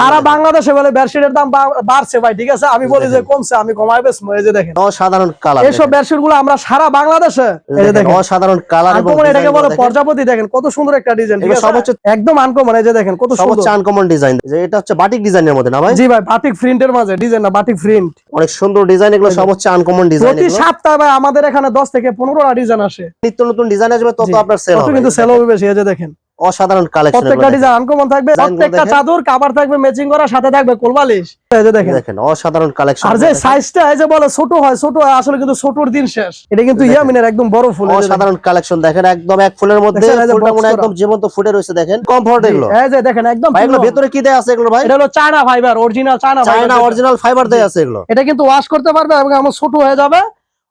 সারা বাংলাদেশে বলে বেডশিটের দাম বাড়ছে ভাই ঠিক আছে? আমি বলি যে কমছে আমি কমাই বেচবো এই যে দেখেন। অসাধারণ কালার এইসব বেডশিটগুলো আমরা সারা বাংলাদেশে এই দেখেন অসাধারণ কালার আনকমন এটাকে বলে প্রজাপতি দেখেন কত সুন্দর একটা ডিজাইন ঠিক আছে? সব একদম আনকমন এই যে দেখেন কত সুন্দর হচ্ছে আনকমন ডিজাইন যে এটা হচ্ছে বাটিক ডিজাইনের মধ্যে না ভাই? জি ভাই বাটিক প্রিন্টের মাঝে ডিজাইন না বাটিক প্রিন্ট অনেক সুন্দর ডিজাইন এগুলো হচ্ছে আনকমন ডিজাইন প্রতি সপ্তাহে ভাই আমাদের এখানে দশ থেকে পনেরোটা ডিজাইন আসে। নিত্য নতুন ডিজাইন আসবে তত আপনার সেল হবে। কিন্তু সেল হবে বেশি এই যে দেখেন। অসাধারণ কালেকশন প্রত্যেকটা ডিজাইন আনকমন থাকবে প্রত্যেকটা চাদর কাবার থাকবে ম্যাচিং করা সাথে থাকবে কোলবালিশ এই যে দেখেন। দেখেন অসাধারণ কালেকশন আর যে সাইজটা এই যে বলে ছোট হয় ছোট হয় আসলে কিন্তু ছোটর দিন শেষ। এটা কিন্তু ইয়ামিনের একদম বড় ফুল অসাধারণ কালেকশন দেখেন একদম এক ফুলের মধ্যে ফুলটা মনে একদম জীবন্ত ফুটে রয়েছে দেখেন। কমফোর্ট এগুলো। এই যে দেখেন একদম ভাই এগুলো। ভেতরে কি দেয়া আছে এগুলো ভাই? এটা হলো China fibre original China China original fibre দেয়া আছে এগুলো। এটা কিন্তু ওয়াশ করতে পারবে এবং আমার ছোট হয়ে যাবে।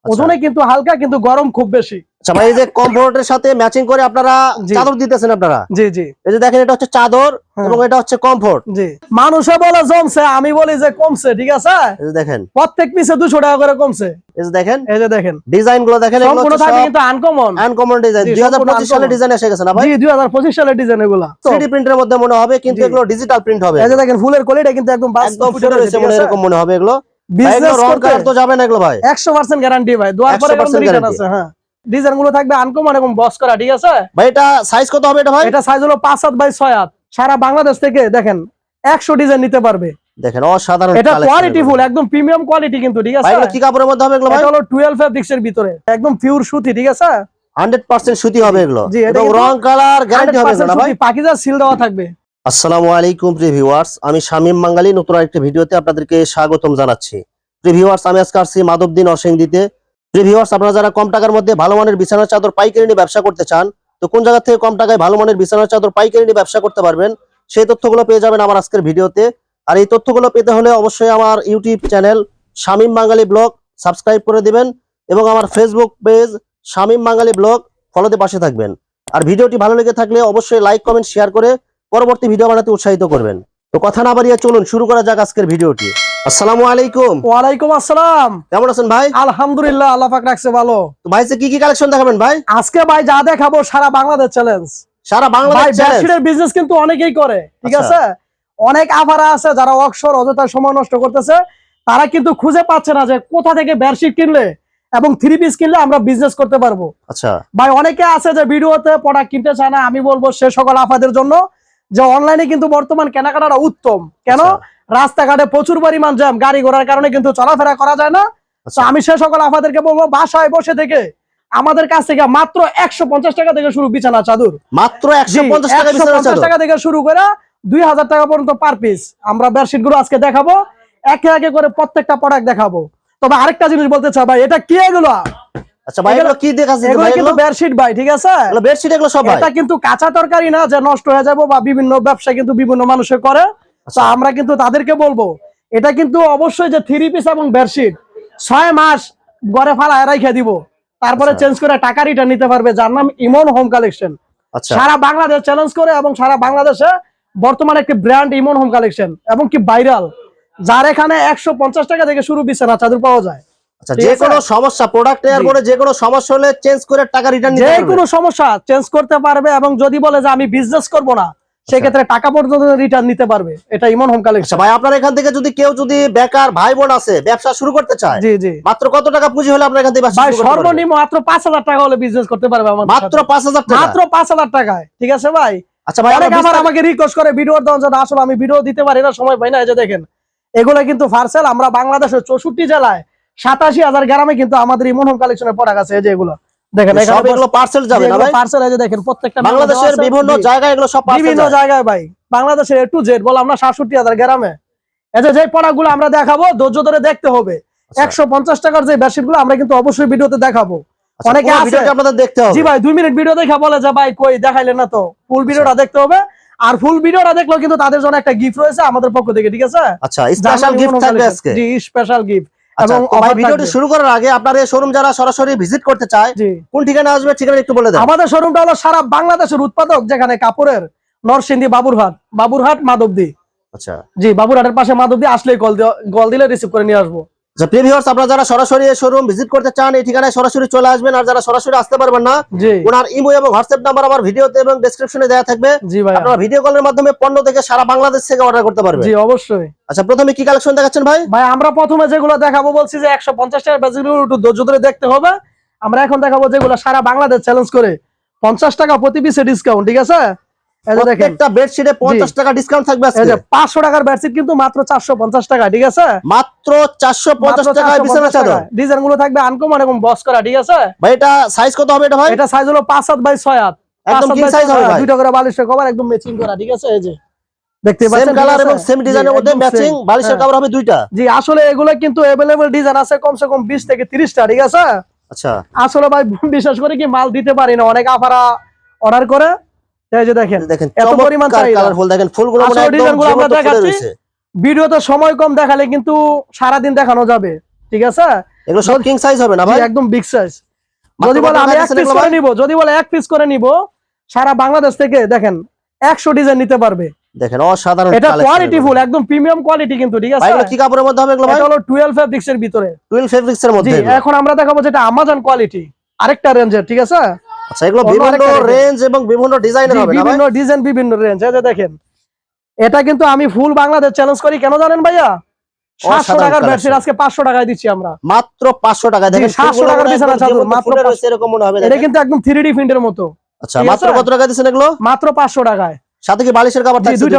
ওজনে কিন্তু হালকা কিন্তু গরম খুব বেশি। আচ্ছা ভাই এই যে কমফোর্টের সাথে ম্যাচিং করে আপনারা চাদর দিতেছেন আপনারা? জি জি। এই যে দেখেন এটা হচ্ছে চাদর হ্যাঁ। এবং এটা হচ্ছে কমফোর্ট জি। মানুষে বলে জমছে আমি বলি যে কমছে ঠিক আছে? এই যে দেখেন। প্রত্যেক দুশো টাকা করে কমছে। এই যে দেখেন। এই যে দেখেন। ডিজাইনগুলো দেখেন এগুলো সম্পূর্ণ হচ্ছে কিন্তু আনকমন আনকমন ডিজাইন জি, দুই হাজার সম্পূর্ণ পঁচিশ সালে uncommon। ডিজাইন এসে গেছে না ভাই? জি দুই হাজার পঁচিশ সালের ডিজাইন এগুলা। থ্রি প্রিন্টের মধ্যে মনে হবে কিন্তু এগুলো ডিজিটাল প্রিন্ট হবে। এই যে দেখেন ফুলের কোয়ালিটি কিন্তু একদম একদম ফুটে রয়েছে মনে এরকম মনে হবে এগুলো। বিজনেস করতে তো যাবে না এগুলো ভাই। একশো পার্সেন্ট গ্যারান্টি ভাই দোয়ার পরে 100% রিটার্ন আছে হ্যাঁ। ডিজাইনগুলো থাকবে আনকমন এবং বস করা ঠিক আছে? ভাই এটা সাইজ কত হবে এটা ভাই? এটা সাইজ হলো পাঁচ হাত বাই ছয় হাত সারা বাংলাদেশ থেকে দেখেন একশো ডিজাইন নিতে পারবে। দেখেন অসাধারণ এটা কোয়ালিটি ফুল একদম প্রিমিয়াম কোয়ালিটি কিন্তু ঠিক ভাই আছে? এগুলো কি কাপড়ের মধ্যে হবে এগুলো ভাই? এটা হলো টুয়েলভ ফেব্রিক্স এর ভিতরে একদম পিওর সুতি ঠিক আছে? হান্ড্রেড পার্সেন্ট সুতি হবে এগুলো। এবং রং কালার গ্যারান্টি হবে না ভাই? পাকিজার সিল দেওয়া থাকবে। আসসালামু আলাইকুম প্রিভিউয়ার্স আমি শামীম বাঙালি নতুন আরেকটি ভিডিওতে আপনাদেরকে স্বাগতম জানাচ্ছি। প্রিভিউয়ার্স আমি আজকে আসছি মাধবদিন অসেংদিতে প্রিভিউয়ার্স আপনারা যারা কম টাকার মধ্যে ভালো মানের বিছানার চাদর, পাইকারি নিয়ে ব্যবসা করতে চান, তো কোন জায়গা থেকে কম টাকায় ভালো মানের বিছানার চাদর, পাইকারি নিয়ে ব্যবসা করতে পারবেন, সেই তথ্যগুলো পেয়ে যাবেন আমার আজকের ভিডিওতে। আর এই তথ্যগুলো পেতে হলে অবশ্যই আমার YouTube channel Shamim Bangali vlog subscribe করে দিবেন এবং আমার Facebook page Shamim Bangali vlog ফলোতে পাশে থাকবেন। আর ভিডিওটি ভালো লেগে থাকলে অবশ্যই লাইক, কমেন্ট, শেয়ার করে পরবর্তী ভিডিও বানাতে উৎসাহিত করবেন। তো কথা না বাড়িয়ে চলুন শুরু করা যাক আজকের ভিডিওটি আসসালামু আলাইকুম। ওয়ালাইকুম আসসালাম। কেমন আছেন ভাই? আলহামদুলিল্লাহ আল্লাহ পাক রাখছে ভালো। তো ভাই কি কি কালেকশন দেখাবেন ভাই? আজকে ভাই যা দেখাবো সারা বাংলাদেশ চ্যালেঞ্জ সারা বাংলাদেশ challenge। বিজনেস কিন্তু অনেকেই করে ঠিক আচ্ছা। আছে? অনেক আফারা আছে যারা অযথা সময় নষ্ট করতেছে। তারা কিন্তু খুঁজে পাচ্ছে না যে কোথা থেকে বেডশিট কিনলে এবং থ্রি পিস কিনলে আমরা বিজনেস করতে পারব। আচ্ছা। ভাই অনেকে আছে যে ভিডিওতে প্রোডাক্ট কিনতে চায় না আমি বলব সে সকল আফাদের জন্য। যে অনলাইনে কিন্তু বর্তমান কেনাকাটাটা উত্তম। কেন? আচ্ছা। রাস্তাঘাটে প্রচুর পরিমাণ জ্যাম গাড়ি ঘোড়ার কারণে কিন্তু চলাফেরা করা যায় না। তো আচ্ছা। আমি সে সকল আফাদেরকে বলব বাসায় বসে থেকে আমাদের কাছ থেকে মাত্র একশো পঞ্চাশ টাকা থেকে শুরু বিছানা চাদর। মাত্র একশো টাকা থেকে শুরু করে দুই হাজার টাকা পর্যন্ত পার পিস আমরা বেডশিটগুলো আজকে দেখাবো। একে একে করে প্রত্যেকটা প্রোডাক্ট দেখাবো। তবে আরেকটা জিনিস বলতে চাই ভাই এটা কি এগুলো? আচ্ছা ভাই এগুলো কি দেখাচ্ছে এগুলো কিন্তু বেডশিট ভাই ঠিক আছে? বেডশিট এগুলো সব ভাই। এটা কিন্তু কাঁচা তরকারি না যে নষ্ট হয়ে যাব বা বিভিন্ন ব্যবসা কিন্তু বিভিন্ন মানুষে করে। তো আচ্ছা। আমরা কিন্তু তাদেরকে বলব এটা কিন্তু অবশ্যই যে থ্রি পিস এবং বেডশিট ছয় মাস ঘরে ফালায় রাইখে দিব। তারপরে আচ্ছা। চেঞ্জ করে টাকা রিটার্ন নিতে পারবে। যার নাম ইমন হোম কালেকশন। আচ্ছা। সারা বাংলাদেশ চ্যালেঞ্জ করে এবং সারা বাংলাদেশে বর্তমানে একটি ব্র্যান্ড ইমন হোম কালেকশন এবং কি ভাইরাল যার এখানে একশো পঞ্চাশ টাকা থেকে শুরু বিছানা চাদর পাওয়া যায়। আচ্ছা যে কোনো সমস্যা প্রোডাক্ট নেওয়ার জি। পরে যে কোনো সমস্যা হলে চেঞ্জ করে টাকা রিটার্ন যে কোনো সমস্যা চেঞ্জ করতে পারবে এবং যদি বলে যে আমি বিজনেস করব না সেক্ষেত্রে টাকা পর্যন্ত রিটার্ন নিতে পারবে। এটা ইমন হোম আচ্ছা কালেকশন ভাই আপনার এখান থেকে যদি কেউ যদি বেকার ভাই বোন আছে ব্যবসা শুরু করতে চায় জি জি। মাত্র কত টাকা পুঁজি হলে আপনার এখান থেকে ভাই? সর্বনিম্ন মাত্র পাঁচ হাজার টাকা হলে বিজনেস করতে পারবে আমার মাত্র পাঁচ হাজার টাকা? মাত্র পাঁচ হাজার টাকায় ঠিক আছে ভাই? আচ্ছা ভাই অনেক আমরা আমাকে রিকোয়েস্ট করে ভিডিও দেওয়ার জন্য আসলে আমি ভিডিও দিতে পারি না সময় পাই না। এই যে দেখেন এগুলো কিন্তু পার্সেল আমরা বাংলাদেশের জেলায় সাতাশি হাজার গ্রামে কিন্তু আমাদের ইমন হোম কালেকশনের প্রোডাক্ট আছে এই যে এগুলো। দেখেন সব এগুলো পার্সেল যাবে না ভাই? পার্সেল এই যে দেখেন প্রত্যেকটা বাংলাদেশের বিভিন্ন জায়গায় এগুলো সব পার্সেল বিভিন্ন জায়গায় ভাই। বাংলাদেশের এ টু জেড বলে আমরা সাতষট্টি হাজার গ্রামে। এই যে যে গুলো আমরা দেখাবো ধৈর্য ধরে দেখতে হবে। আচ্ছা। একশো পঞ্চাশ টাকার যে আমরা কিন্তু অবশ্যই ভিডিওতে দেখাবো। অনেকে অনেকে আছে- আপনাদের দেখতে হবে। জি ভাই দুই মিনিট ভিডিও দেখা বলে যে ভাই কই দেখাইলে না তো? ফুল ভিডিওটা দেখতে হবে। আর ফুল ভিডিওটা দেখলেও কিন্তু তাদের জন্য একটা গিফট রয়েছে আমাদের পক্ষ থেকে ঠিক আছে? আচ্ছা স্পেশাল গিফট থাকবে আজকে? জি স্পেশাল গিফট আচ্ছা এবং তো ভিডিওটি শুরু করার আগে আপনার এই শোরুম যারা সরাসরি ভিজিট করতে চায় কোন ঠিকানা আসবে ঠিকানা একটু বলে দেন। আমাদের শোরুমটা হলো সারা বাংলাদেশের উৎপাদক যেখানে কাপড়ের নরসিংদী বাবুরহাট বাবুরহাট মাধবদী। আচ্ছা। জি বাবুরহাটের পাশে মাধবদী আসলেই কল কল দিলে রিসিভ করে নিয়ে আসব। আচ্ছা প্রিভিউয়ার্স আপনারা যারা সরাসরি শোরুম ভিজিট করতে চান এই ঠিকানায় সরাসরি চলে আসবেন। আর যারা সরাসরি আসতে পারবেন না ওনার ইমো এবং হোয়াটসঅ্যাপ নাম্বার আমার ভিডিওতে এবং ডেসক্রিপশনে দেওয়া থাকবে। ভাই আপনারা ভিডিও কলের মাধ্যমে পণ্য থেকে সারা বাংলাদেশ থেকে অর্ডার করতে পারবেন। জি অবশ্যই। আচ্ছা প্রথমে কি কালেকশন দেখাচ্ছেন ভাই? ভাই আমরা প্রথমে যেগুলো দেখাবো বলছি যে একশো পঞ্চাশ টাকার ব্যাচগুলো একটু ধৈর্য ধরে দেখতে হবে। আমরা এখন দেখাবো যেগুলো সারা বাংলাদেশ চ্যালেঞ্জ করে। পঞ্চাশ টাকা প্রতি পিসে ডিসকাউন্ট ঠিক আছে? প্রত্যেকটা বেডশিটে পঞ্চাশ টাকা ডিসকাউন্ট থাকবে এই আজকে যে পাঁচশো টাকার বেডশিট কিন্তু মাত্র চারশো পঞ্চাশ টাকা ঠিক আছে মাত্র চারশো পঞ্চাশ টাকায় বিছানা চাদর ডিজাইন গুলো থাকবে আনকমন এবং বস করা ঠিক আছে ভাই এটা সাইজ কত হবে এটা ভাই এটা সাইজ হলো পাঁচ হাত বাই ছয় হাত একদম king size হবে ভাই দুইটা করে বালিশের কভার একদম ম্যাচিং করা ঠিক আছে এই যে দেখতে সেম পাচ্ছেন কালার ঠিক এবং আছে? সেম ডিজাইনের জি, মধ্যে একদম ম্যাচিং same। বালিশের হ্যাঁ। কাপড় হবে দুইটা জি আসলে এগুলো কিন্তু अवेलेबल ডিজাইন আছে কমসে কম বিশ থেকে তিরিশটা ঠিক আছে আচ্ছা আসলে ভাই বিশেষ করে কি মাল দিতে পারি না অনেক আফারা অর্ডার করে এই যে দেখেন দেখেন এত পরিমাণ চমৎকার চাহিদা। দেখেন ফুলগুলো মানে একদম আমরা দেখাচ্ছি। ভিডিওতে সময় কম দেখালে কিন্তু সারাদিন দেখানো যাবে। ঠিক আছে? এগুলো সব কিং সাইজ হবে না ভাই? একদম বিগ সাইজ যদি বলে আমি এক পিস করে নিব যদি বলে এক পিস করে নিব সারা বাংলাদেশ থেকে দেখেন একশো ডিজাইন নিতে পারবে। দেখেন অসাধারণ এটা কোয়ালিটি ফুল একদম প্রিমিয়াম কোয়ালিটি কিন্তু ঠিক আছে? ভাই কি কাপড়ের মধ্যে হবে এগুলো ভাই? এটা হলো টুয়েলভ ফেব্রিক্স এর ভিতরে 12 ফেব্রিক্স এর মধ্যে এখন আমরা দেখাবো যেটা আমাজন কোয়ালিটি আরেকটা রেঞ্জের ঠিক আছে? আচ্ছা এগুলো বিভিন্ন রেঞ্জ এবং বিভিন্ন ডিজাইনের হবে বিভিন্ন ডিজাইন বিভিন্ন রেঞ্জ এই যে দেখেন। এটা কিন্তু আমি ফুল বাংলাদেশ চ্যালেঞ্জ করি কেন জানেন ভাইয়া? টাকার। আজকে টাকায় দিচ্ছি আমরা। মাত্র 500 টাকা দেখেন 700 টাকার বিছানা একদম চাদর, মাত্র ফুলে পাঁচ- রয়েছে এরকম মনে হবে এটা দেখেন। কিন্তু একদম থ্রি ডি প্রিন্টের মতো। আচ্ছা মাত্র কত টাকা এগুলো? মাত্র পাঁচশো টাকায়। সাথে কি বালিশের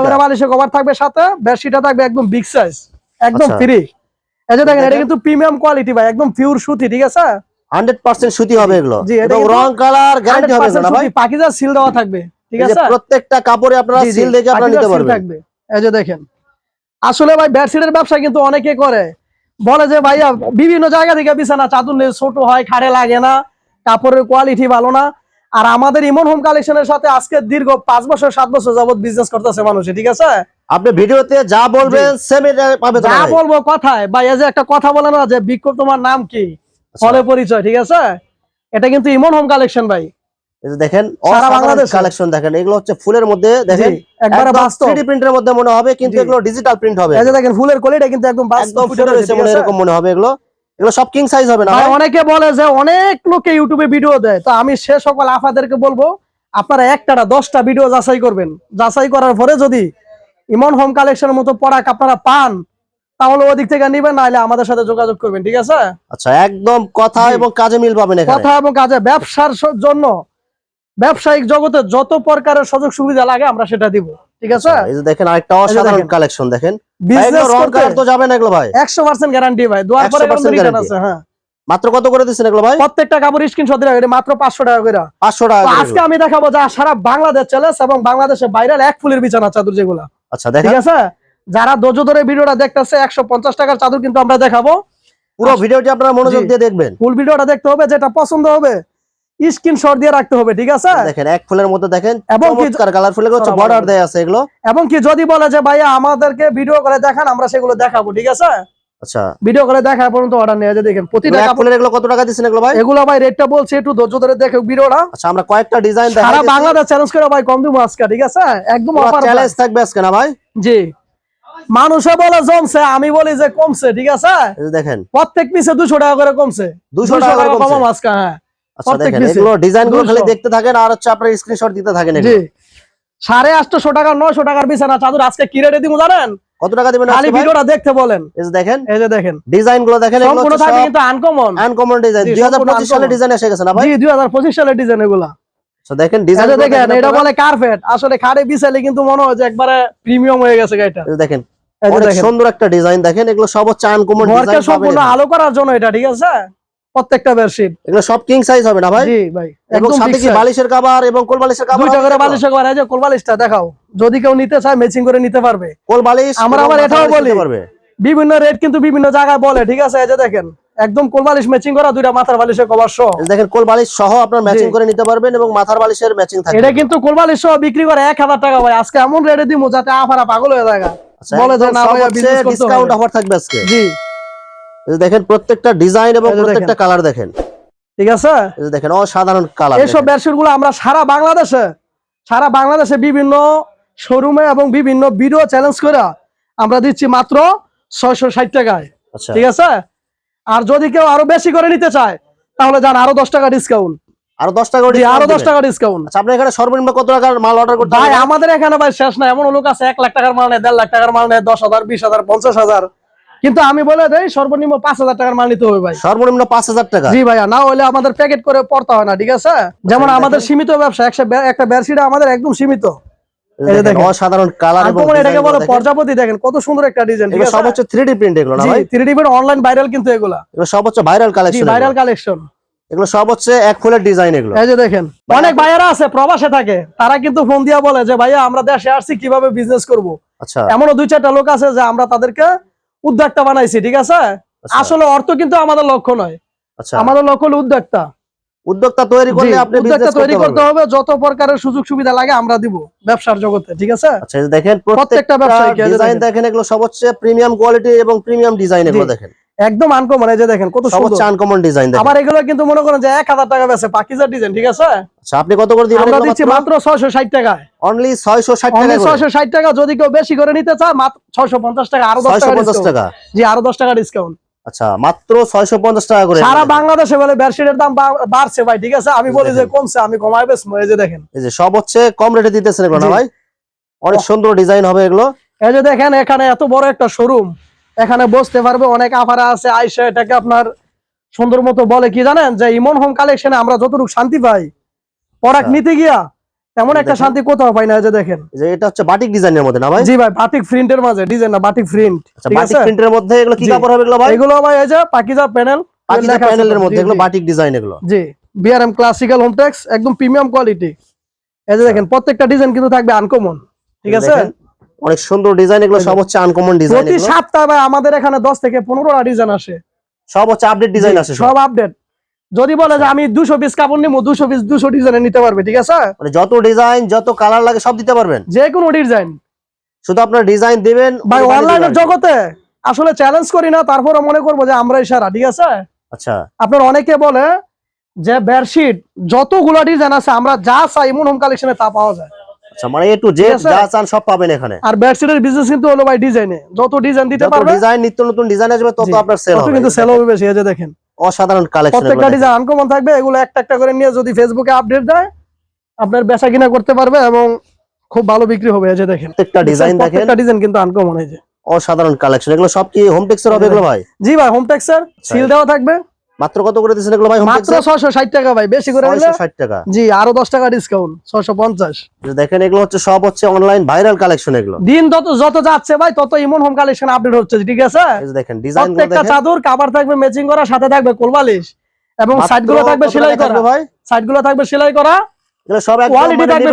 করে বালিশের কভার থাকবে সাথে বেডশিটটা থাকবে একদম বিগ সাইজ একদম আচ্ছা। ফ্রি এই যে দেখেন এটা কিন্তু প্রিমিয়াম কোয়ালিটি ভাই একদম পিওর সুতি ঠিক আছে? 100% সুতি হবে এগুলো। রং কালার গ্যারান্টি হবে না ভাই? পাকিজা সিল দেওয়া থাকবে ঠিক আছে? প্রত্যেকটা কাপড়ে আপনারা সিল দেখে আপনারা নিতে পারবেন। এই যে দেখেন। আসলে ভাই বেডশিটের ব্যবসা কিন্তু অনেকে করে। বলে যে ভাইয়া বিভিন্ন জায়গা থেকে বিছানা চাদর নিয়ে ছোট হয় খাড়ে লাগে না কাপড়ের কোয়ালিটি ভালো না। আর আমাদের ইমন হোম কালেকশনের সাথে আজকে দীর্ঘ পাঁচ বছর সাত বছর যাবত বিজনেস করতেছে মানুষে ঠিক আছে? আপনি ভিডিওতে যা বলবেন সেম পাবে যা বলব কথায়। ভাই এই যে একটা কথা বলে না যে বিক্ষোভ তোমার নাম কি? ফলে পরিচয় ঠিক আছে? এটা কিন্তু ইমন হোম কালেকশন ভাই। দেখেন সারা বাংলাদেশ। কালেকশন দেখেন এগুলো হচ্ছে ফুলের মধ্যে দেখেন একবারে বাস্তব। 3D প্রিন্টের মধ্যে মনে হবে কিন্তু এগুলো ডিজিটাল প্রিন্ট হবে। এই যে দেখেন ফুলের কোয়ালিটি কিন্তু একদম বাস্তব ফুটে রয়েছে, মনে এরকম মনে হবে এগুলো। এগুলো সব কিং সাইজ হবে না ভাই অনেকে বলে যে অনেক লোকে ইউটিউবে ভিডিও দেয়। তো আমি সে সকল আফাদেরকে বলব আপনারা একটা না দশটা ভিডিও যাচাই করবেন। যাচাই করার পরে যদি ইমন হোম কালেকশনের মতো প্রোডাক্ট আপনারা পান তাহলে ওদিক থেকে নিবেন নাহলে আমাদের সাথে যোগাযোগ করবেন ঠিক আছে? আচ্ছা একদম কথা এবং কাজে মিল পাবেন এখানে। কথা এবং কাজে ব্যবসার জন্য ব্যবসায়িক জগতে যত প্রকারের সুযোগ সুবিধা লাগে আমরা সেটা দিব ঠিক আছে? আচ্ছা, এই যে দেখেন আরেকটা অসাধারণ কালেকশন দেখেন। বিজনেস করতে তো যাবে না এগুলো ভাই। একশো পার্সেন্ট গ্যারান্টি ভাই। দুয়ার পরে 100% রিটার্ন আছে হ্যাঁ। মাত্র কত করে দিচ্ছেন এগুলো ভাই? প্রত্যেকটা কাপড় স্ক্রিনশট দিলে এটা মাত্র পাঁচশো টাকা করে। পাঁচশো তো টাকা আজকে আমি দেখাবো যা সারা বাংলাদেশ চ্যালেঞ্জ এবং বাংলাদেশে বাইরের এক ফুলের বিছানা চাদর যেগুলো। আচ্ছা দেখেন। ঠিক আছে? যারা ধৈর্য ধরে ভিডিওটা দেখতেছে একশো পঞ্চাশ টাকার চাদর কিন্তু আমরা দেখাবো। পুরো ভিডিওটি আপনারা মনোযোগ দিয়ে দেখবেন। ফুল ভিডিওটা দেখতে হবে যেটা পছন্দ হবে স্ক্রিনশট দিয়ে রাখতে হবে ঠিক আছে? দেখেন এক ফুলের মধ্যে দেখেন এবং কালারফুল হচ্ছে বর্ডার দেয়া আছে এগুলো। এবং কি যদি বলে যে ভাইয়া আমাদেরকে ভিডিও করে দেখান আমরা সেগুলো দেখাবো ঠিক আছে? আচ্ছা। ভিডিও করে দেখা পর্যন্ত অর্ডার নিয়ে যে দেখেন প্রতিটা এগুলো কত টাকা দিচ্ছেন এগুলো ভাই? এগুলো ভাই রেটটা বলছি একটু ধৈর্য ধরে দেখো ভিডিওটা। আচ্ছা আমরা কয়েকটা ডিজাইন সারা বাংলাদেশ চ্যালেঞ্জ করে ভাই কম আজকে ঠিক আছে? একদম অফার চ্যালেঞ্জ থাকবে আজকে না ভাই? জি। মানুষে বলে জমছে আমি বলি যে কমছে ঠিক আছে? দেখেন। প্রত্যেক পিসে দুশো টাকা করে কমছে। 200 টাকা করে। আজকে হ্যাঁ। আচ্ছা প্রত্যেক দেখেন piece এ এগুলো ডিজাইনগুলো খালি দেখতে থাকেন আর হচ্ছে আপনার স্ক্রিনশট দিতে থাকেন সাড়ে আটশো টাকা নয়শো টাকার বিছানা। চাদর আজকে কি রেটে দিব জানেন? কত টাকা দিবেন খালি ভিডিওটা দেখতে বলেন। এই যে দেখেন। এই যে দেখেন। ডিজাইনগুলো দেখেন এগুলো সম্পূর্ণ থাকবে কিন্তু আনকমন আনকমন ডিজাইন 2025 সালে ডিজাইন এসে গেছে না ভাই? জি দুই হাজার পঁচিশ সালের ডিজাইন এগুলা। আচ্ছা দেখেন ডিজাইন দেখেন এটা বলে কার্পেট আসলে খাড়ে বিছালে কিন্তু মনে হয় যে একবারে প্রিমিয়াম হয়ে গেছে গাড়িটা। দেখেন অনেক সুন্দর একটা ডিজাইন দেখেন এগুলো সব হচ্ছে আনকমন ডিজাইন সম্পূর্ণ আলো করার জন্য এটা ঠিক আছে? প্রত্যেকটা বেডশিট এগুলো সব কিং সাইজ হবে না ভাই? জি ভাই এবং সাথে কি বালিশের কভার এবং কোল বালিশের কভার দুইটা করে বালিশের কভার আছে যে কোল বালিশটা দেখাও। যদি কেউ নিতে চায় ম্যাচিং করে নিতে পারবে। কোল বালিশ আমরা আবার এটাও বলি। বিভিন্ন রেট কিন্তু বিভিন্ন জায়গায় বলে ঠিক আছে? এই যে দেখেন একদম কোল বালিশ ম্যাচিং করা দুইটা মাথার বালিশের কভার সহ। দেখেন কোল বালিশ সহ আপনার ম্যাচিং করে নিতে পারবেন এবং মাথার বালিশের ম্যাচিং থাকবে। এটা কিন্তু কোল বালিশ সহ বিক্রি করে এক হাজার টাকা ভাই। আজকে এমন রেটে দিব যাতে আফারা পাগল হয়ে যায় আচ্ছা, বলে একদম না হচ্ছে business করতে ডিসকাউন্ট অফার থাকবে আজকে। জি। এই যে দেখেন প্রত্যেকটা ডিজাইন এবং। প্রত্যেকটা কালার দেখেন। ঠিক আছে? এই যে দেখেন অসাধারণ কালার এইসব বেডশিটগুলো আমরা সারা বাংলাদেশে সারা বাংলাদেশে বিভিন্ন শোরুমে এবং বিভিন্ন ভিডিও চ্যালেঞ্জ করে আমরা দিচ্ছি মাত্র ছয়শো ষাট টাকায়। আচ্ছা। ঠিক আছে? আর যদি কেউ আরও বেশি করে নিতে চায় তাহলে যান আরও দশ টাকা ডিসকাউন্ট আরও দশ টাকা আরও দশ টাকা ডিসকাউন্ট আচ্ছা আপনার এখানে সর্বনিম্ন কত টাকার মাল অর্ডার করতে ভাই আমাদের এখানে ভাই শেষ না এমন লোক আছে এক লাখ টাকার মাল নেয় দেড় লাখ টাকার মাল নেয় দশ হাজার বিশ হাজার পঞ্চাশ হাজার। কিন্তু আমি বলে দেই সর্বনিম্ন পাঁচ হাজার টাকার মাল নিতে হবে ভাই। সর্বনিম্ন পাঁচ হাজার টাকা? জি ভাইয়া না হলে আমাদের প্যাকেট করে পড়তে হয় না ঠিক আছে? যেমন আমাদের সীমিত ব্যবসা একটা একটা বেডশিট আমাদের একদম সীমিত। এই যে দেখেন, দেখেন। অসাধারণ কালার এবং এটাকে বলে প্রজাপতি দেখেন কত সুন্দর একটা ডিজাইন এগুলো সব হচ্ছে থ্রি প্রিন্ট এগুলো না ভাই? থ্রি ডিবির অনলাইন ভাইরাল কিন্তু এগুলা। এগুলো সব হচ্ছে ভাইরাল কালেকশন ভাইরাল কালেকশন এগুলো সব হচ্ছে এক ফুলের ডিজাইন এগুলো। এই যে দেখেন অনেক ভাইয়ারা আছে প্রবাসে থাকে তারা কিন্তু ফোন দিয়া বলে যে ভাইয়া আমরা দেশে আসছি কীভাবে বিজনেস করব? আচ্ছা। এমনও দুই চারটা লোক আছে যে আমরা তাদেরকে উদ্যোক্তা বানাইছি ঠিক আছে? আচ্ছা, আসলে অর্থ কিন্তু আমাদের লক্ষ্য নয়। আচ্ছা। আমাদের লক্ষ্য হলো উদ্যোক্তা। উদ্যোক্তা তৈরি করলে আপনি উদ্যোক্তা তৈরি করতে হবে যত প্রকারের সুযোগ সুবিধা লাগে আমরা দিব ব্যবসার জগতে ঠিক আছে? আচ্ছা দেখেন প্রত্যেকটা ব্যবসায়ীকে ডিজাইন দেখেন। এগুলো সব হচ্ছে প্রিমিয়াম কোয়ালিটি এবং প্রিমিয়াম ডিজাইন এগুলো দেখেন। একদম আনকমন এই যে দেখেন কত সুন্দর। আনকমন ডিজাইন দেখেন। আবার এগুলো কিন্তু মনে করেন যে এক হাজার টাকা বেছে পাকিজার ডিজাইন ঠিক আছে? আচ্ছা আপনি কত করে দিবেন আমরা দিচ্ছি মাত্র? ছয়শো ষাট টাকায়। অনলি 660 টাকা অনলি করে। ছয়শো ষাট টাকা যদি কেউ বেশি করে নিতে চায় মাত্র ছয়শো পঞ্চাশ টাকা আরও দশ টাকা 650 টাকা। জি আরও দশ টাকা ডিসকাউন্ট আচ্ছা মাত্র 650 টাকা করে সারা বাংলাদেশে বলে বেডশিটের দাম বাড়ছে ভাই ঠিক আছে? আমি বলি যে কমছে আমি কমাই বেশ এই যে দেখেন। এই যে সব হচ্ছে কম রেটে দিতেছেন এগুলো না ভাই? অনেক সুন্দর ডিজাইন হবে এগুলো। এই যে দেখেন এখানে এত বড় একটা শোরুম এখানে বসতে পারবে অনেক আফারা আছে আইসা এটাকে আপনার সুন্দর মতো বলে কি জানেন? যে ইমন হোম কালেকশনে আমরা যতটুকু শান্তি পাই প্রোডাক্ট আচ্ছা। নিতে গিয়া তেমন একটা শান্তি কোথাও পাই না যে দেখেন। যে এটা হচ্ছে বাটিক ডিজাইনের মধ্যে না ভাই? জি ভাই বাটিক প্রিন্টের মাঝে ডিজাইন না বাটিক প্রিন্ট আচ্ছা বাটিক প্রিন্টের মধ্যে এগুলো কি। কাপড় হবে এগুলো ভাই? এগুলো ভাই এই যে পাকিজা প্যানেল পাকিজা প্যানেলের মধ্যে এগুলো বাটিক ডিজাইন এগুলো। জি বিআরএম ক্লাসিক্যাল হোমটেক্স একদম প্রিমিয়াম কোয়ালিটি এই যে দেখেন প্রত্যেকটা ডিজাইন কিন্তু থাকবে আনকমন ঠিক আছে? অনেক সুন্দর ডিজাইন এগুলো সব হচ্ছে আনকমন ডিজাইন প্রতি সপ্তাহে ভাই আমাদের এখানে দশ থেকে পনেরোটা ডিজাইন আসে। সব হচ্ছে আপডেট ডিজাইন সব সব। আপডেট যদি বলে যে আমি দুশো পিস কাপড় নিবো দুশো পিস দুশো ডিজাইনে নিতে পারবে ঠিক আছে? মানে যত ডিজাইন যত কালার লাগে সব দিতে পারবেন? যে কোনো ডিজাইন শুধু আপনার ডিজাইন দিবেন ভাই অনলাইনের জগতে আসলে চ্যালেঞ্জ করি না তারপরে মনে করব যে আমরাই সারা ঠিক আছে? আচ্ছা। আপনার অনেকে বলে যে বেডশিট যতগুলো ডিজাইন আছে আমরা যা চাই ইমন হোম কালেকশনে তা পাওয়া যায়। আচ্ছা মানে এ টু জেড যা চান সব পাবেন এখানে। আর বেডশিটের বিজনেস কিন্তু হলো ভাই ডিজাইনে যত ডিজাইন দিতে পারবে ডিজাইন নিত্য নতুন ডিজাইন আসবে তত আপনার সেল হবে। কিন্তু সেল হবে বেশি এই যে দেখেন। অসাধারণ কালেকশন প্রত্যেকটা ডিজাইন আনকমন থাকবে এগুলো একটা একটা করে নিয়ে যদি ফেসবুকে আপডেট দেয় আপনার বেচা কিনা করতে পারবে এবং খুব ভালো বিক্রি হবে এই যে দেখেন। প্রত্যেকটা ডিজাইন দেখেন। প্রত্যেকটা ডিজাইন কিন্তু আনকমন এই যে। অসাধারণ কালেকশন এগুলো সব কি হোম টেক্সের হবে এগুলো ভাই। জি ভাই হোম টেক্সের সিল দেওয়া থাকবে। মাত্র কত করে দিচ্ছেন এগুলো ভাই? মাত্র টেক্সের ছয়শো ষাট টাকা ভাই বেশি করে নিলে 660 টাকা। জি আরও দশ টাকা ডিসকাউন্ট ছয়শো পঞ্চাশ। এই যে দেখেন এগুলো হচ্ছে সব হচ্ছে অনলাইন ভাইরাল কালেকশন এগুলো। দিন যত যত যাচ্ছে ভাই তত ইমন হোম কালেকশন আপডেট হচ্ছে ঠিক আছে? এই যে দেখেন ডিজাইনগুলো প্রত্যেকটা চাদর কাবার থাকবে ম্যাচিং করা সাথে থাকবে কোলবালিশ এবং সাইডগুলো থাকবে সেলাই করা। ভাই? সাইডগুলো থাকবে সেলাই করা। এগুলো সব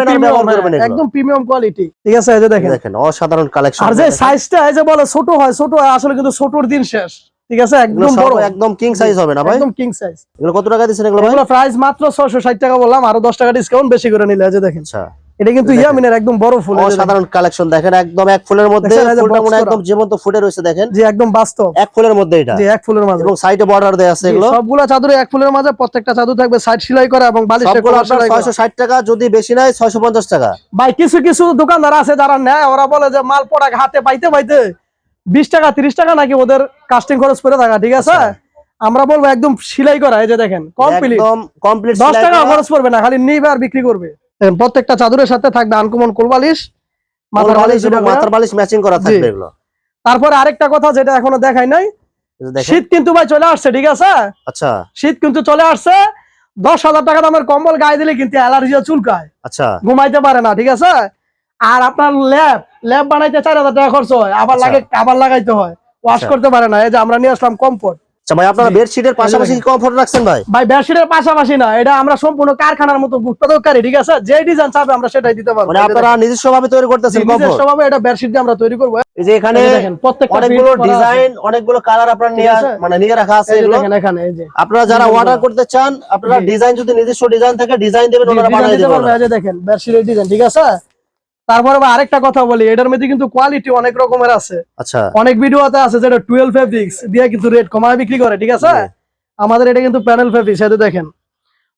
প্রিমিয়াম একদম প্রিমিয়াম কোয়ালিটি ঠিক আছে এই যে দেখেন। দেখেন অসাধারণ কালেকশন আর যে সাইজটা এই যে বলে ছোট হয় ছোট হয় আসলে কিন্তু ছোটর দিন শেষ। ঠিক আছে? একদম বড়। একদম কিং সাইজ হবে না ভাই? একদম কিং সাইজ এগুলো কত টাকা দিচ্ছেন এগুলো ভাই? এগুলো প্রাইস মাত্র 660 টাকা বললাম আরও 10 টাকা ডিসকাউন্ট বেশি করে নিলে যে দেখেন। আচ্ছা। এটা কিন্তু ইয়ামিনের একদম বড় ফুল যে কালেকশন দেখেন একদম এক ফুলের মধ্যে ফুলটা মনে একদম জীবন্ত ফুটে রয়েছে দেখেন। জি একদম বাস্তব। এক ফুলের মধ্যে এটা। জি এক ফুলের মাঝে। এবং সাইডে বর্ডার দেয়া আছে এগুলো। সবগুলা চাদরে এক ফুলের মাঝে প্রত্যেকটা চাদর থাকবে সাইড সেলাই করা এবং সেলাই করা। ছয়শো ষাট টাকা যদি বেশি নাই ছয়শো পঞ্চাশ টাকা। ভাই কিছু কিছু দোকানদার আছে যারা নেয় ওরা বলে যে মাল পড়াক হাতে পাইতে পাইতে। বিশ টাকা তিরিশ টাকা নাকি ওদের কাস্টিং খরচ করে থাকা ঠিক আছে? আচ্ছা। আমরা বলব একদম সেলাই করা এই যে দেখেন কমপ্লিট কমপ্লিট দশ টাকা খরচ পড়বে না খালি নিবে আর বিক্রি করবে। প্রত্যেকটা চাদরের সাথে থাকবে আনকমন কোলবালিশ মাথার বালিশ এবং এবং মাথার বালিশ ম্যাচিং করা থাকবে এগুলো। তারপরে আরেকটা কথা যেটা এখনও দেখাই নাই শীত কিন্তু ভাই চলে আসছে ঠিক আছে? আচ্ছা। শীত কিন্তু চলে আসছে দশ হাজার টাকা দামের কম্বল গায়ে দিলে কিন্তু অ্যালার্জি চুলকায়। আচ্ছা। ঘুমাইতে পারে না ঠিক আছে? আর আপনার ল্যাব ল্যাব বানাইতে চার হাজার টাকা খরচ হয় আবার আচ্ছা। লাগে আবার লাগাইতে হয়। ওয়াশ আচ্ছা। করতে পারে না এই যে আমরা নিয়ে আসলাম কমফোর্ট আচ্ছা ভাই আপনারা বেডশিটের পাশাপাশি কমফোর্ট রাখছেন ভাই? ভাই বেডশিটের পাশাপাশি না এটা আমরা সম্পূর্ণ কারখানার মতো উৎপাদককারী ঠিক আছে? যে ডিজাইন চাবে আমরা সেটাই দিতে পারব। মানে আপনারা নিজস্ব ভাবে তৈরি করতেছেন কমফোর্ট নিজস্বভাবে এটা বেডশিট দিয়ে আমরা তৈরি করব। এই যে এখানে অনেকগুলো। ডিজাইন অনেকগুলো কালার আপনারা নিয়ে মানে নিয়ে রাখা আছে এগুলো। এখানে এই যে। আপনারা যারা অর্ডার করতে চান আপনারা ডিজাইন যদি নিজস্ব ডিজাইন থাকে ডিজাইন দেবেন ওনারা বানিয়ে দিতে পারবে এই যে দেখেন বেডশিটের ডিজাইন ঠিক আছে? তারপরে আরেকটা কথা বলি এটার মধ্যে কিন্তু কোয়ালিটি অনেক রকমের আছে। আচ্ছা। অনেক ভিডিওতে আছে যেটা টুয়েলভ ফেব্রিক্স দিয়ে কিন্তু রেট কমায় বিক্রি করে ঠিক আছে? আমাদের এটা কিন্তু প্যানেল ফেব্রিক্স এটা দেখেন।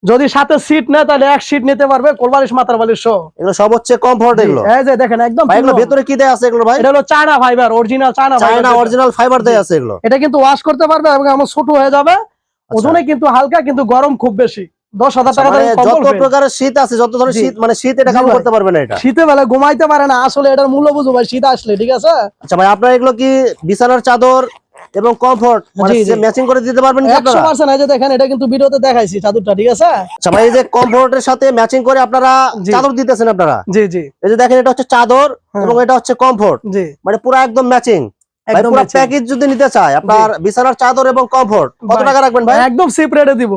যদি সাথে সিট নেয় তাহলে এক সিট নিতে পারবে কোলবালিশ মাথার বালিশ সহ। এগুলো সব হচ্ছে কমফোর্ট এগুলো? এই যে দেখেন একদম ভাই এগুলো। ভেতরে কি দেয়া আছে এগুলো ভাই? এটা হলো China fibre original China China original fibre দেয়া আছে এগুলো। এটা কিন্তু ওয়াশ করতে পারবে এবং আমার ছোট হয়ে যাবে। আচ্ছা। ওজনে কিন্তু হালকা কিন্তু গরম খুব বেশি। দশ হাজার টাকা মানে দামের কম্বল যত প্রকারের শীত আছে যত ধরনের শীত মানে শীত এটা কাম করতে পারবে না এটা। শীতে বেলা ঘুমাইতে পারে না। আসলে এটার মূল্য বুঝো ভাই শীত আসলে ঠিক আছে? আচ্ছা ভাই আপনারা এগুলো কি বিছানার চাদর এবং কমফোর্ট মানে জি, জি। ম্যাচিং করে দিতে পারবেন কি একশো আপনারা পার্সেন্ট এই যে দেখেন এটা কিন্তু ভিডিওতে দেখাইছি চাদরটা ঠিক আছে? আচ্ছা ভাই এই যে কমফোর্টের সাথে ম্যাচিং করে আপনারা চাদর দিতেছেন আপনারা? জি জি। এই যে দেখেন এটা হচ্ছে চাদর হ্যাঁ। এবং এটা হচ্ছে কমফোর্ট জি। মানে পুরো একদম ম্যাচিং পুরো প্যাকেজ যদি নিতে চায় আপনার বিছানার চাদর এবং কমফোর্ট কত টাকা রাখবেন ভাই? একদম সিপ রেটে দিব।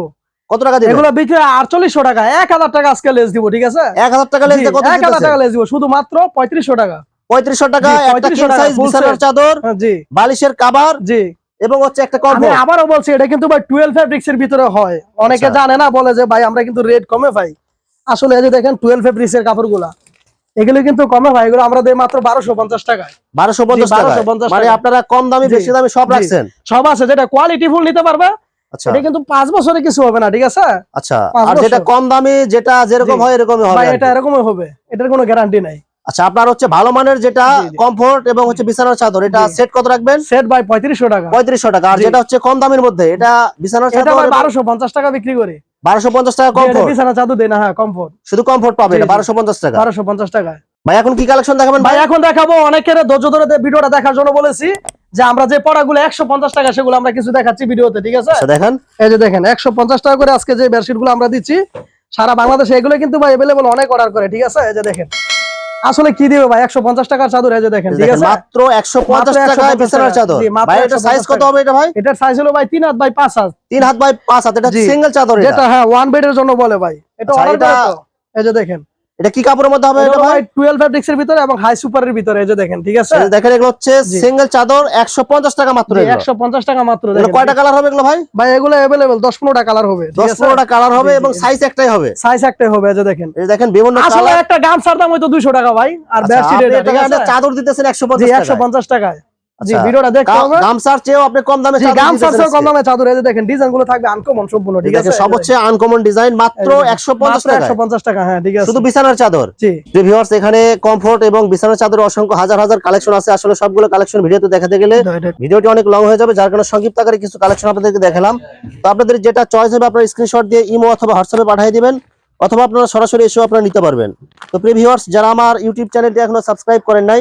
কত টাকা দিবেন? এগুলো বিক্রি আটচল্লিশশো টাকা। এক হাজার টাকা আজকে লেস দিব ঠিক আছে? এক হাজার টাকা লেনতে কত এক হাজার টাকা লেস দিব শুধুমাত্র পঁয়ত্রিশশো টাকা। পঁয়ত্রিশশো টাকা একটা কিং সাইজ বিছানার চাদর হ্যাঁ, জি। বালিশের কাবার জি। এবং হচ্ছে একটা আমি আবারও বলছি এটা কিন্তু ভাই টুয়েলভ ফেব্রিক্স এর ভিতরে হয়। অনেকে আচ্ছা। জানে না বলে যে ভাই আমরা কিন্তু রেট কমে পাই। আসলে এই যে দেখেন টুয়েলভ ফেব্রিক্স এর কাপড়গুলা এগুলো কিন্তু কমে ভাই এগুলো আমরা দেই মাত্র বারোশো পঞ্চাশ টাকায়। বারোশো পঞ্চাশ জি, টাকা মানে আপনারা কম দামি বেশি দামি সব। রাখছেন। সব আছে যেটা কোয়ালিটি ফুল নিতে পারবে আচ্ছা। এটা কিন্তু পাঁচ বছরে কিছু হবে না ঠিক আছে? আচ্ছা আর যেটা কম দামি যেটা যেরকম হয় এরকমই হবে ভাই এটা এরকমই হবে এটার কোনো গ্যারান্টি নাই। আচ্ছা আপনার হচ্ছে ভালো মানের যেটা। কমফোর্ট এবং হচ্ছে বিছানার চাদর এটা সেট কত রাখবেন? সেট ভাই পঁয়ত্রিশশো টাকা। পঁয়ত্রিশশো টাকা। আর যেটা হচ্ছে কম দামের মধ্যে এটা বিছানার চাদর বারোশো পঞ্চাশ টাকা বিক্রি করি। বারোশো পঞ্চাশ টাকা কমফোর্ট বিছানা চাদর দেয় না হ্যাঁ কমফোর্ট শুধু কমফোর্ট পাবে এটা জি। বারোশো পঞ্চাশ টাকা। বারোশো পঞ্চাশ টাকা ভাই এখন কি কালেকশন দেখাবেন ভাই এখন দেখাবো অনেকের ধৈর্য ধরে ভিডিওটা দেখার জন্য বলেছি। যে আমরা যে পড়াগুলো একশো পঞ্চাশ টাকা সেগুলো আমরা কিছু দেখাচ্ছি ভিডিওতে ঠিক আছে? আচ্ছা দেখেন। এই যে দেখেন একশো পঞ্চাশ টাকা করে আজকে যে বেডশিটগুলো আমরা দিচ্ছি সারা বাংলাদেশে এগুলো কিন্তু ভাই এভেলেবল অনেক অর্ডার করে ঠিক আছে? এই যে দেখেন। আসলে কি দিবে ভাই? একশো পঞ্চাশ টাকার চাদর এই যে দেখেন ঠিক আছে? মাত্র একশো পঞ্চাশ মাত্র টাকায় বিছানার চাদর। ভাই এটা সাইজ কত হবে এটা ভাই? এটার সাইজ হলো ভাই তিন হাত বাই পাঁচ হাত। তিন হাত বাই পাঁচ হাত এটা সিঙ্গেল চাদর এটা। হ্যাঁ ওয়ান বেডের জন্য বলে ভাই। এটা আচ্ছা, অর্ডার। এই যে দেখেন। এটা কি কাপড়ের মধ্যে হবে এটা ভাই? টুয়েলভ ফেব্রিক্স এর ভিতরে এবং হাই সুপারের ভিতরে এই যে দেখেন ঠিক আছে? দেখেন এগুলো হচ্ছে সিঙ্গেল চাদর একশো পঞ্চাশ টাকা মাত্র এগুলো। একশো পঞ্চাশ টাকা মাত্র এগুলো। কয়টা কালার হবে এগুলো ভাই? ভাই এগুলো অ্যাভেলেবেল দশ পনেরোটা কালার হবে দশ পনেরোটা কালার হবে এবং সাইজ একটাই হবে। সাইজ একটাই হবে এই যে দেখেন। এই দেখেন বিভিন্ন কালার আসলে একটা গামছার দাম হয়তো দুইশো টাকা ভাই আর বেডশিট আপনি এটা এটা ঠিক আছে? চাদর দিতেছেন একশো জি পঞ্চাশ একশো পঞ্চাশ টাকায়। জি। ভিডিওটা দেখতে হবে। গামছার চেয়েও আপনি কম দামে গামছার চেয়েও কম দামে চাদর এই দেখেন ডিজাইনগুলো থাকবে আনকমন সম্পূর্ণ ঠিক আছে? দেখেন আনকমন ডিজাইন মাত্র একশো পঞ্চাশ টাকা একশো পঞ্চাশ টাকা হ্যাঁ ঠিক আছে। শুধু বিছানার চাদর। জি। ভিউয়ার্স এখানে কমফোর্ট এবং বিছানার চাদর অসংখ্য হাজার হাজার কালেকশন আছে। আসলে সবগুলো কালেকশন ভিডিওতে দেখাতে গেলে ভিডিওটি অনেক লং হয়ে যাবে যার কারণে সংক্ষিপ্ত আকারে কিছু কালেকশন আপনাদেরকে দেখালাম। তো আপনাদের যেটা চয়েস হবে আপনারা স্ক্রিনশট দিয়ে ইমো অথবা হোয়াটসঅ্যাপে পাঠিয়ে দিবেন অথবা আপনারা সরাসরি এসেও আপনারা নিতে পারবেন। তো প্রিয় ভিউয়ার্স যারা আমার ইউটিউব চ্যানেলটি এখনও সাবস্ক্রাইব করেন নাই